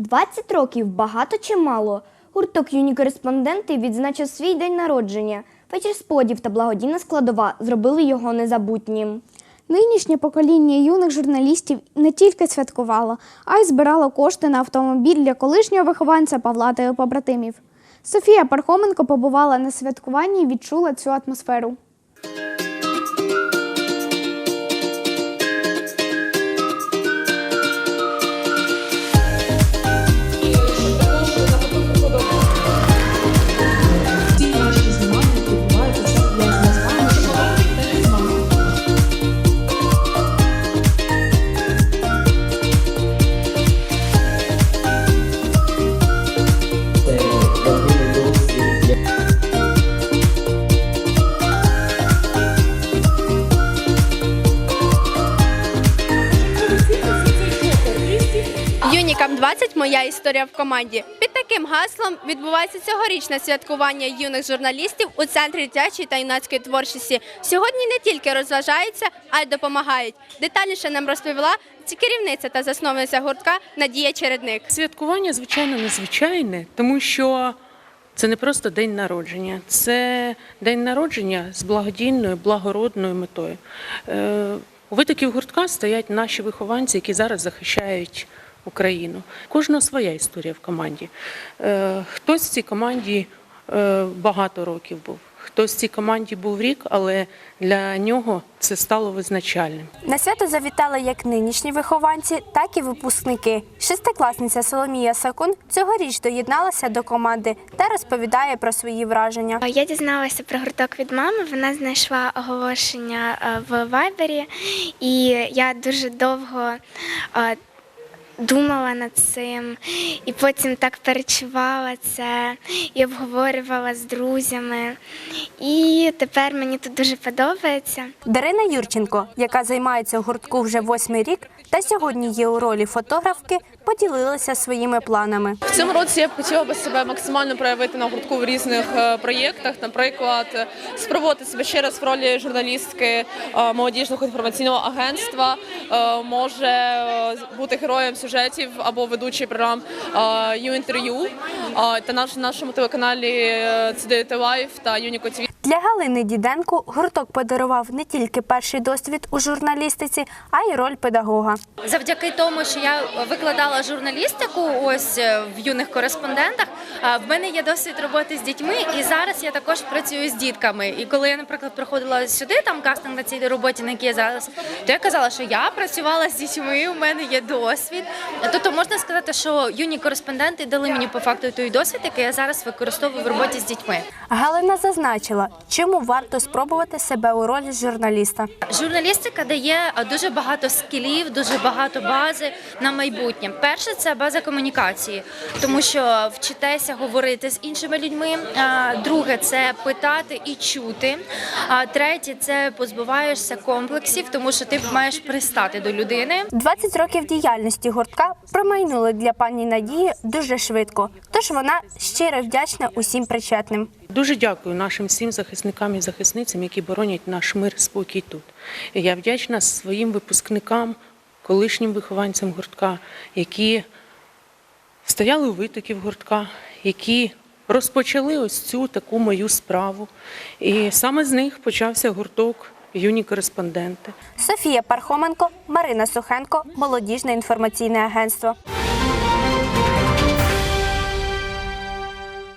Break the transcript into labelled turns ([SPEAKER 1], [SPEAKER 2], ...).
[SPEAKER 1] 20 років багато чи мало. Гурток юні кореспонденти відзначив свій день народження. Вечір сплодів та благодійна складова зробили його незабутнім.
[SPEAKER 2] Нинішнє покоління юних журналістів не тільки святкувало, а й збирало кошти на автомобіль для колишнього вихованця Павла та його побратимів. Софія Пархоменко побувала на святкуванні і відчула цю атмосферу.
[SPEAKER 3] 20 моя історія в команді. Під таким гаслом відбувається цьогорічне святкування юних журналістів у центрі дитячої та юнацької творчості. Сьогодні не тільки розважаються, а й допомагають. Детальніше нам розповіла керівниця та засновниця гуртка Надія Чередник.
[SPEAKER 4] Святкування, звичайно, незвичайне, тому що це не просто день народження, це день народження з благодійною, благородною метою. Е, У витоків гуртка стоять наші вихованці, які зараз захищають Україну. Кожного своя історія в команді. Е, Хтось в цій команді е, багато років був. Хтось в цій команді був рік, але для нього це стало визначальним.
[SPEAKER 5] На свято завітали як нинішні вихованці, так і випускники. Шестикласниця Соломія Сакун цьогоріч доєдналася до команди та розповідає про свої враження.
[SPEAKER 6] Я дізналася про гурток від мами. Вона знайшла оголошення е, в Вайбері, і я дуже довго думала над цим, і потім так перечувала це і обговорювала з друзями. І тепер мені тут дуже подобається.
[SPEAKER 5] Дарина Юрченко, яка займається у гуртку вже восьмий рік, та сьогодні є у ролі фотографки, поділилася своїми планами.
[SPEAKER 7] В цьому році я б хотіла би себе максимально проявити на гуртку в різних е, проєктах. Наприклад, спробувати себе ще раз в ролі журналістки е, молодіжного інформаційного агентства, е, може бути героєм сюжетів або ведучий програм ю інтерв'ю та наш нашому телеканалі е, CDT Live та Юніко ТВ.
[SPEAKER 5] Для Галини Діденко гурток подарував не тільки перший досвід у журналістиці, а й роль педагога.
[SPEAKER 8] Завдяки тому, що я викладала журналістику ось е, в юних кореспондентах, в мене є досвід роботи з дітьми, і зараз я також працюю з дітками. І коли я, наприклад, приходила сюди, там кастинг на цій роботі, на якій я зараз, то я казала, що я працювала з дітьми, у мене є досвід. Тобто можна сказати, що юні кореспонденти дали мені по факту той досвід, який я зараз використовую в роботі з дітьми.
[SPEAKER 5] Галина зазначила, чому варто спробувати себе у ролі журналіста.
[SPEAKER 8] Журналістика дає дуже багато скілів, дуже багато бази на майбутнє. Перше це база комунікації, тому що вчитеся говорити з іншими людьми. Друге це питати і чути. А третє це позбуваєшся комплексів, тому що ти маєш пристати до людини.
[SPEAKER 5] 20 років діяльності гуртка промайнули для пані Надії дуже швидко, тож вона щиро вдячна усім причетним.
[SPEAKER 4] Дуже дякую нашим всім захисникам і захисницям, які боронять наш мир, спокій тут. Я вдячна своїм випускникам, колишнім вихованцям гуртка, які стояли у витоків гуртка, які розпочали ось цю таку мою справу. І саме з них почався гурток юні кореспонденти.
[SPEAKER 5] Софія Пархоменко, Марина Сухенко, молодіжне інформаційне агентство.